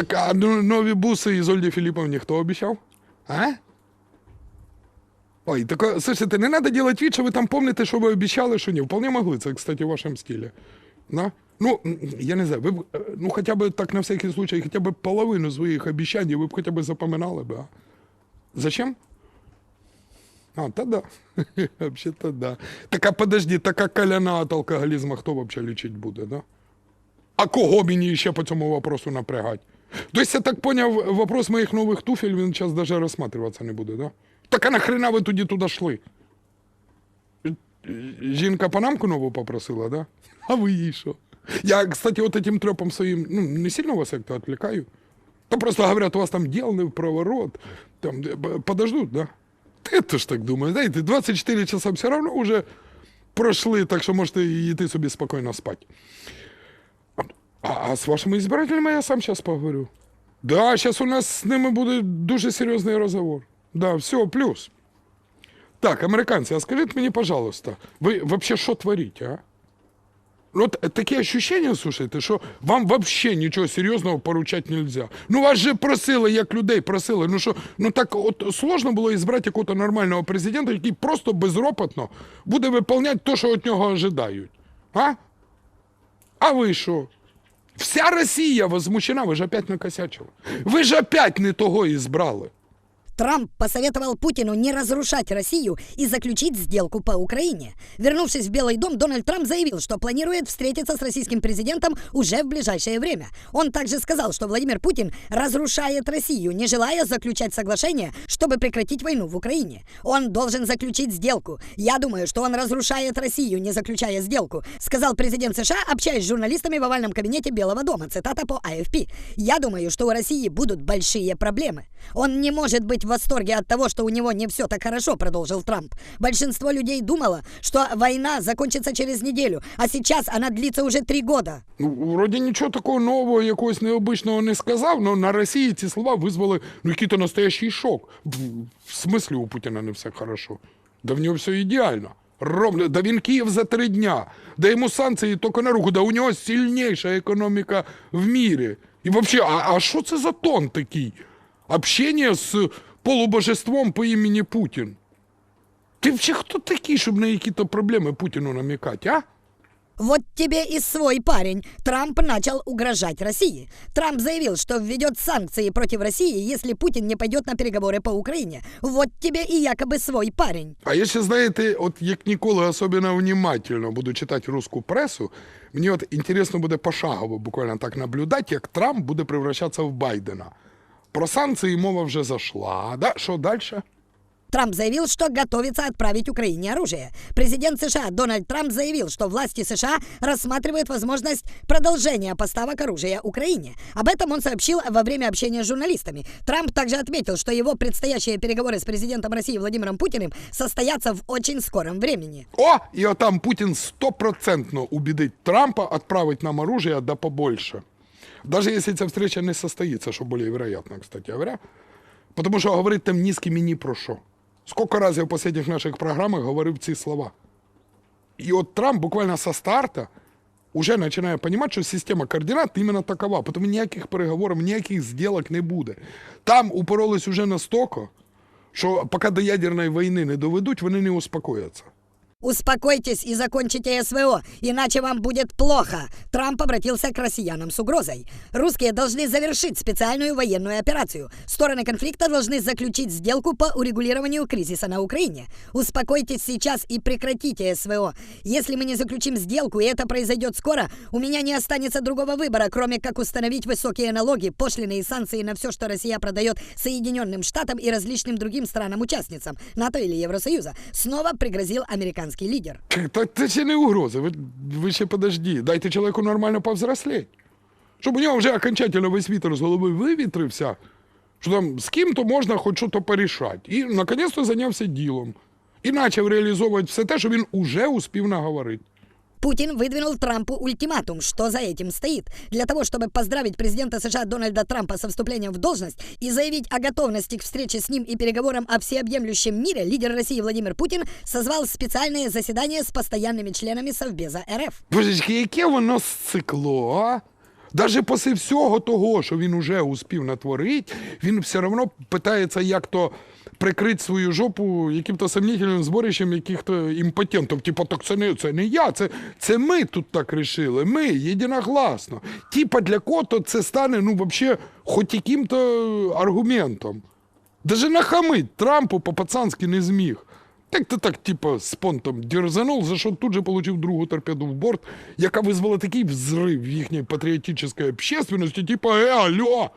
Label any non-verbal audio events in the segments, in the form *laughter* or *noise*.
Так а ну, нові буси Ізольді Філіповні хто обіцяв? А? Ой, так, слушайте, не надо делать вид, что вы там помните, что вы обещали, что не. Вполне могли, це, кстати, в вашем стиле. Да? Ну, я не знаю, ви б, е, ну, хоча б так на всякий случай, хоча б половину своїх обіцянь ви б хоча б запоминали б, а? Зачем? А, та да. *laughs* Вообще-то да. Так а подожди, така каляна от алкоголізму хто вообще лічить буде, да? А кого мені ще по цьому вопросу напрягать? Тобто, я так поняв, вопрос моїх нових туфель, він зараз даже розсматриватися не буде, да? Так а нахрена тоді туди шли? Жінка панамку нову попросила, да? А ви їй що? Я, кстати, вот этим трепом своїм, ну, не сильно вас як-то отвлекаю. То просто говорят, у вас там дел не в проворот, там э, подождут, да? Ти теж так думаєш, знаєте, 24 часа все равно уже пройшли, так що можете йти собі спокійно спати. А, а з вашими избирателями я сам сейчас поговорю. Да, сейчас у нас з ними буде дуже серйозний розговор. Да, все, плюс. Так, американці, а скажіть мені, пожалуйста, ви вообще що творите, а? Ну, От таке ощущення, слушайте, що вам вообще нічого серйозного поручати нельзя. Ну вас же просили, як людей просили. Ну що, ну так от сложно було ізбрати якогось нормального президента, який просто безропотно буде виконувати те, що від нього ожидають. А? А ви що? Вся Росія возмущена, ви ж опять накосячили. Ви ж опять не того ізбрали. Трамп посоветовал Путину не разрушать Россию и заключить сделку по Украине. Вернувшись в Белый дом, Дональд Трамп заявил, что планирует встретиться с российским президентом уже в ближайшее время. Он также сказал, что Владимир Путин разрушает Россию, не желая заключать соглашение, чтобы прекратить войну в Украине. Он должен заключить сделку. Я думаю, что он разрушает Россию, не заключая сделку, сказал президент США, общаясь с журналистами в овальном кабинете Белого дома. Цитата по АФП. Я думаю, что у России будут большие проблемы. Он не может быть восторге от того, что у него не все так хорошо, продолжил Трамп. Большинство людей думало, что война закончится через неделю, а сейчас она длится уже три года. Ну, вроді нічого такого нового, якогось необичного не сказав, але на Росії ці слова визвали ну, який-то настоящий шок. В, смислі у Путіна не все хорошо. Да в нього все ідеально. Ровно, да він Київ за три дня. Да йому санкції тільки на руку, да у нього сильніша економіка в мірі. І взагалі, а, а що це за тон такий? Общення з полубожеством по імені Путін. Ти взагалі хто такий, щоб на які-то проблеми Путіну намікати, а? Вот тебе и свой парень. Трамп начал угрожать России. Трамп заявил, что введет санкции против России, если Путин не пойдет на переговоры по Украине. Вот тебе и якобы свой парень. А я ще, знаєте, от як ніколи особливо внимательно буду читати русську пресу, мені от інтересно буде пошагово буквально так наблюдати, як Трамп буде превращатися в Байдена. Про санкції мова вже зайшла. Да? Що далі? Трамп заявил, что готовится отправить Украине оружие. Президент США Дональд Трамп заявил, что власти США рассматривают возможность продолжения поставок оружия Украине. Об этом он сообщил во время общения с журналистами. Трамп также отметил, что его предстоящие переговоры с президентом России Владимиром Путиным состоятся в очень скором времени. О, і отам Путін стопроцентно убедить Трампа відправити нам оружие да побольше. Даже если ця встреча не состоится, що более вероятно, кстати говоря. Потому що говорить там ні з ким і ні про що. Сколько раз я в последних наших програмах говорив ці слова. І от Трамп буквально со старта уже починає розуміти, що система координат іменно такова, тому ніяких переговорів, ніяких зділок не буде. Там упоролись уже настільки, що поки до ядерної війни не доведуть, вони не успокояться. Успокойтесь и закончите СВО, иначе вам будет плохо. Трамп обратился к россиянам с угрозой. Русские должны завершить специальную военную операцию. Стороны конфликта должны заключить сделку по урегулированию кризиса на Украине. Успокойтесь сейчас и прекратите СВО. Если мы не заключим сделку, и это произойдет скоро, у меня не останется другого выбора, кроме как установить высокие налоги, пошлины и санкции на все, что Россия продает Соединенным Штатам и различным другим странам-участницам, НАТО или Евросоюза. Снова пригрозил американский лидер. Так це ще не угроза. Ви, ви ще подожди. Дайте чоловіку нормально повзрослеть. Щоб у нього вже окончательно весь вітер з голови вивітрився, що там з ким-то можна хоч щось порішати. І наконець-то зайнявся ділом. І почав реалізовувати все те, що він уже успів наговорити. Путин выдвинул Трампу ультиматум, что за этим стоит. Для того, чтобы поздравить президента США Дональда Трампа со вступлением в должность и заявить о готовности к встрече с ним и переговорам о всеобъемлющем мире, лидер России Владимир Путин созвал специальное заседание с постоянными членами Совбеза РФ. Божечки, яке воно сцикло, а? Даже після всього того, що він уже успів натворити, він все одно питається, як то Прикрити свою жопу яким-то сомнительним зборищем яких-то імпотентів. Типа, так це не, це не я, це, це ми тут так рішили. Ми єдиногласно. Типа для кого-то це стане ну, вообще, хоч яким-то аргументом. Даже нахамить Трампу по-пацанськи не зміг. Так ти так, типа, з понтом дерзанув, за що тут же получив другу торпеду в борт, яка визвала такий взрив в їхній патріотичній общественності, типа, е, алло,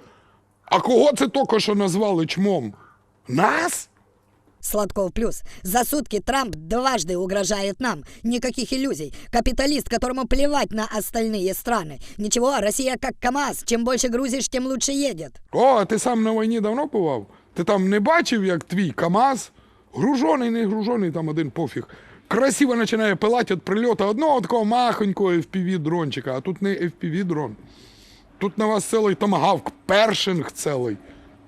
а кого це тільки що назвали чмом? Нас? Сладков плюс. За сутки Трамп дважды угрожает нам. Никаких иллюзий. Капиталист, которому плевать на остальные страны. Ничего, Россия как КАМАЗ. Чем больше грузишь, тем лучше едет. О, а ти сам на війні давно бував? Ти там не бачив, як твій КАМАЗ, гружений, не гружений, там один пофіг. Красиво починає пилати від прильоту одного такого махонького FPV-дрончика, а тут не FPV-дрон. Тут на вас цілий томагавк, першинг цілий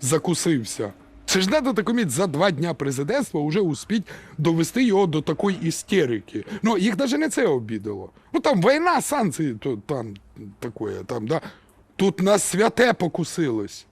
закусився. Це ж треба такоміть за два дня президентства вже успіть довести його до такої істерики. Ну, їх навіть не це обідало. Ну там війна, санкції, то там такое, там, да. Тут на святе покусилось.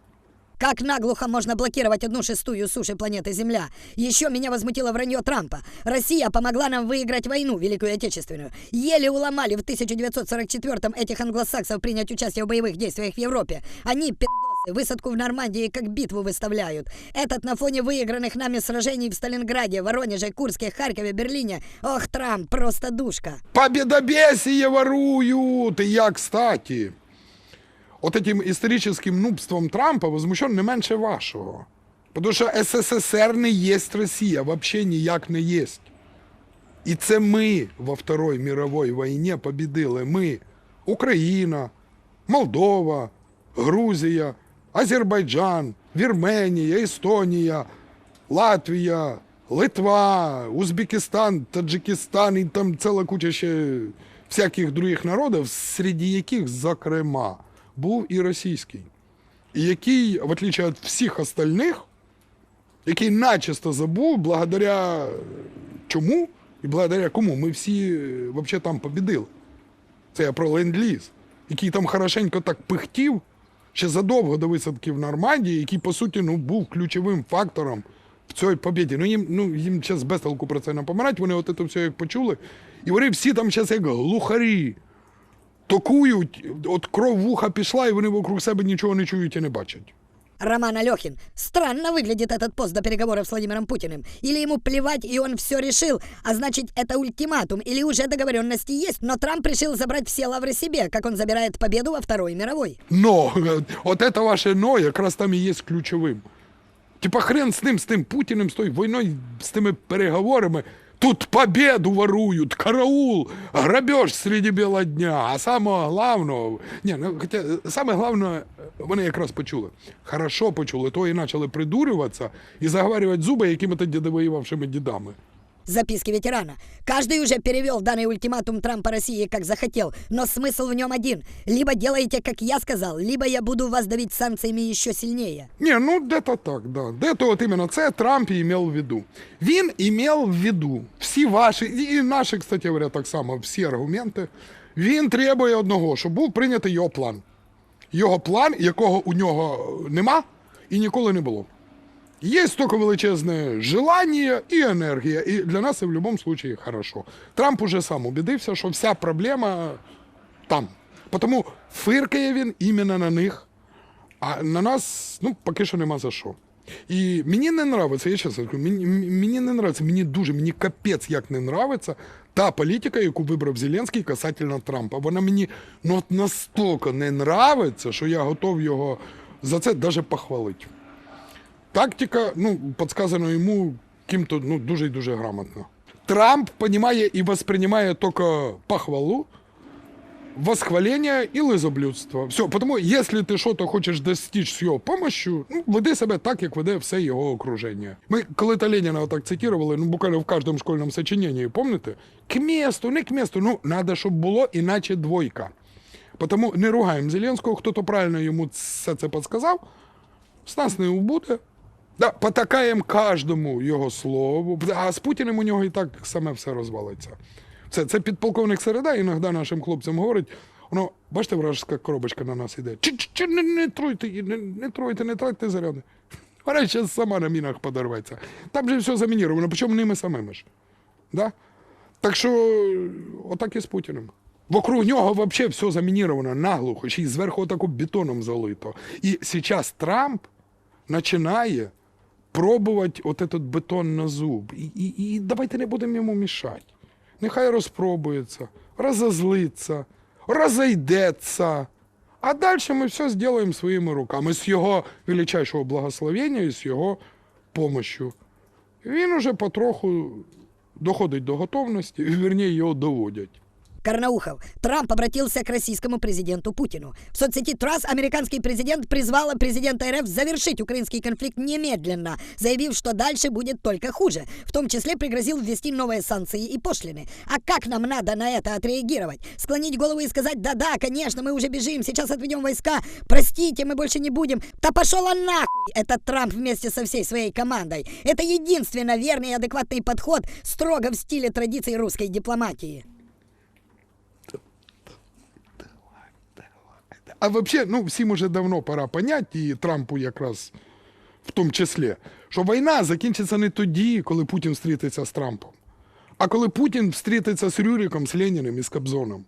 Как наглухо можно блокировать одну шестую суши планеты Земля? Еще меня возмутило вранье Трампа. Россия помогла нам выиграть войну, Великую Отечественную. Еле уломали в 1944-м этих англосаксов принять участие в боевых действиях в Европе. Они, пи***сы, высадку в Нормандии как битву выставляют. Этот на фоне выигранных нами сражений в Сталинграде, Воронеже, Курске, Харькове, Берлине. Ох, Трамп, просто душка. Победобесие воруют! И я, кстати, от этим историческим нубством Трампа возмущен не менше вашого. Потому що СССР не єсть Росія, вообще ніяк не єсть. І це ми во Второй мировой війні побідили. Ми, Україна, Молдова, Грузія, Азербайджан, Вірменія, Естонія, Латвія, Литва, Узбекистан, Таджикистан і там ціла куча ще всяких других народів, серед яких, зокрема, був і російський. І який, в отличие від всіх остальних, який начисто забув, благодаря чому і благодаря кому ми всі е, вообще там побідили. Це я про ленд-ліз, який там хорошенько так пихтів ще задовго до висадки в Нормандії, який, по суті, ну, був ключовим фактором в цій побіді. Ну, їм, ну, їм зараз без толку про це помирать, вони от це все як почули. І вони всі там зараз як глухарі токують, от кров вуха пішла, і вони вокруг себе нічого не чують і не бачать. Роман Алехин. Странно выглядит этот пост до переговоров с Владимиром Путиным. Или ему плевать, и он все решил, а значит, это ультиматум, или уже договоренности есть, но Трамп решил забрать все лавры себе, как он забирает победу во Второй мировой. Но, е, от це ваше но якраз там і є ключовим. Типа хрен з ним, з тим Путіним, з тою війною, з тими переговорами. Тут победу ворують, караул, грабеж среди біла дня. А самого главного, ні, ну, хоча саме головне, вони якраз почули. Хорошо почули, то і почали придурюватися і заговарювати зуби якими-то дідовоювавшими дідами Записки ветерана. Каждый уже перевел данный ультиматум Трампа России как захотел, но смысл в нем один. Либо делаете, как я сказал, либо я буду вас давить санкциями еще сильнее. Ні, ну де-то так, да. Де-то от іменно це Трамп і мав в виду. Він імел в виду всі ваші, і і наші, кстати говоря, так само, всі аргументи. Він требує одного, щоб був прийнятий його план. Його план, якого у нього нема і ніколи не було. Є тільки величезне желання і енергія, і для нас це в будь-якому випадку хорошо. Трамп уже сам убідився, що вся проблема там. Тому фиркає він іменно на них. А на нас, ну, поки що нема за що. І мені не нравиться, я чесно кажу, мені, мені не нравиться, мені дуже, мені капець як не нравиться та політика, яку вибрав Зеленський касательно Трампа. Вона мені ну, настільки не нравиться, що я готов його за це навіть похвалити. Тактика, ну, підказана йому ким-то ну, дуже і дуже грамотно. Трамп розуміє і восприймає тільки похвалу, восхваление и лизоблюдство. Все, потому если ты что-то хочеш достичь з його помощью, ну, веди себе так, як веде все його окруження. Ми коли-то Леніна так цитували, ну буквально в кожному школьному сочиненні, помните? К месту, не к месту, ну, надо, щоб було, іначе двойка. Потому не ругаємо Зеленського, хто-то правильно йому все це підсказав, з нас не буде. Да, потакаємо кожному його слову, а з Путіним у нього і так саме все розвалиться. Це, це підполковник Середа іноді нашим хлопцям говорить: Воно, бачите, вражеська коробочка на нас іде. Чи, чи, не, не тройте, не, не тройте, не тройте заряди. *laughs* Вона зараз сама на мінах подорветься. Там же все замініровано, причому ними самими ж. Да? Так що, отак і з Путіним. Вокруг нього взагалі все замініровано наглухо, ще й зверху отаку бетоном залито. І зараз Трамп починає пробувати от этот бетон на зуб. І, і, і давайте не будемо йому мішати. Нехай розпробується, розозлиться, розойдеться. А далі ми все зробимо своїми руками, з його величайшого благословення і з його помощью. Він уже потроху доходить до готовності, вірніше його доводять. Карнаухов, Трамп обратился к российскому президенту Путину. В соцсети ТРАС американский президент призвал президента РФ завершить украинский конфликт немедленно, заявив, что дальше будет только хуже. В том числе пригрозил ввести новые санкции и пошлины. А как нам надо на это отреагировать? Склонить голову и сказать, да-да, конечно, мы уже бежим, сейчас отведем войска, простите, мы больше не будем. Да пошел он нахуй, этот Трамп вместе со всей своей командой. Это единственно верный и адекватный подход, строго в стиле традиций русской дипломатии. А взагалі, ну всім уже давно пора понять, і Трампу якраз в тому числі, що війна закінчиться не тоді, коли Путін зустрітиться з Трампом, а коли Путін зустрітиться з Рюриком, з Леніним і з Кобзоном.